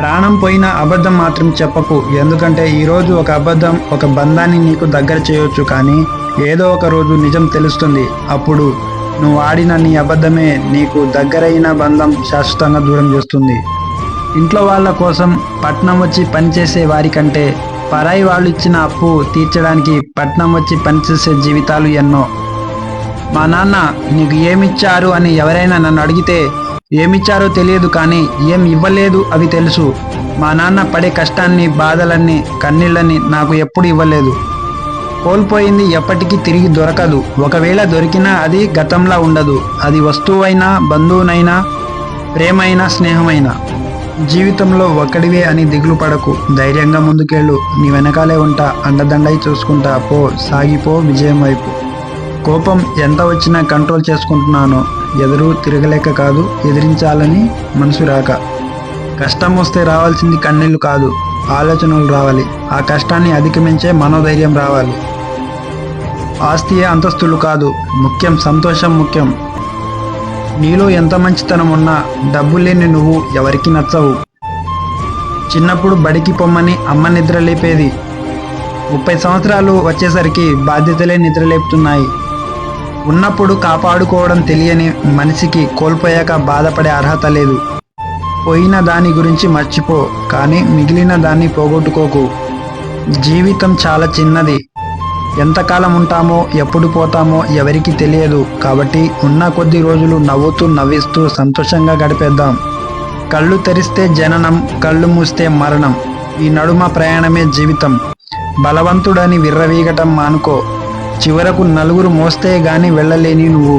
ప్రాణం పోయిన అబద్ధం మాత్రం చెప్పకు. ఎందుకంటే ఈరోజు ఒక అబద్ధం ఒక బంధాన్ని నీకు దగ్గర చేయొచ్చు కానీ ఏదో ఒక రోజు నిజం తెలుస్తుంది. అప్పుడు నువ్వు ఆడిన నీ అబద్ధమే నీకు దగ్గరైన బంధం శాశ్వతంగా దూరం చేస్తుంది. ఇంట్లో వాళ్ళ కోసం పట్నం వచ్చి పనిచేసే వారికంటే పరాయి వాళ్ళు ఇచ్చిన అప్పు తీర్చడానికి పట్నం వచ్చి పనిచేసే జీవితాలు ఎన్నో. మా నాన్న నీకు ఏమిచ్చారు అని ఎవరైనా నన్ను అడిగితే ఏమిచ్చారో తెలియదు కానీ ఏం ఇవ్వలేదు అవి తెలుసు. మా నాన్న పడే కష్టాన్ని బాధలన్నీ కన్నీళ్ళని నాకు ఎప్పుడు ఇవ్వలేదు. కోల్పోయింది ఎప్పటికీ తిరిగి దొరకదు. ఒకవేళ దొరికినా అది గతంలా ఉండదు. అది వస్తువైనా బంధువునైనా ప్రేమైనా స్నేహమైనా. జీవితంలో ఒక్కడివే అని దిగులు పడకు. ధైర్యంగా ముందుకెళ్ళు. నీ వెనకాలే ఉంటా. అండదండై చూసుకుంటా. పో. సాగిపో విజయం వైపు. కోపం ఎంత వచ్చినా కంట్రోల్ చేసుకుంటున్నాను. ఎదురు తిరగలేక కాదు ఎదిరించాలని మనసు రాక. కష్టం వస్తే రావాల్సింది కన్నీళ్ళు కాదు ఆలోచనలు రావాలి. ఆ కష్టాన్ని అధిగమించే మనోధైర్యం రావాలి. ఆస్తియే అంతస్తులు కాదు ముఖ్యం సంతోషం ముఖ్యం. నీలో ఎంత మంచితనం ఉన్నా డబ్బు లేని నువ్వు ఎవరికి నచ్చవు. చిన్నప్పుడు బడికి పొమ్మని అమ్మ నిద్ర లేపేది. ముప్పై సంవత్సరాలు వచ్చేసరికి బాధ్యతలే నిద్ర లేపుతున్నాయి ఉన్నప్పుడు కాపాడుకోవడం తెలియని మనిషికి కోల్పోయాక బాధపడే అర్హత లేదు. పోయిన దాని గురించి మర్చిపో కానీ మిగిలిన దాన్ని పోగొట్టుకోకు. జీవితం చాలా చిన్నది. ఎంతకాలం ఉంటామో ఎప్పుడు పోతామో ఎవరికి తెలియదు. కాబట్టి ఉన్న కొద్ది రోజులు నవ్వుతూ నవ్విస్తూ సంతోషంగా గడిపేద్దాం. కళ్ళు తెరిస్తే జననం కళ్ళు మూస్తే మరణం. ఈ నడుమ ప్రయాణమే జీవితం. బలవంతుడని విర్రవీగటం మానుకో. చివరకు నలుగురు మోస్తే గాని వెళ్ళలేని నువ్వు.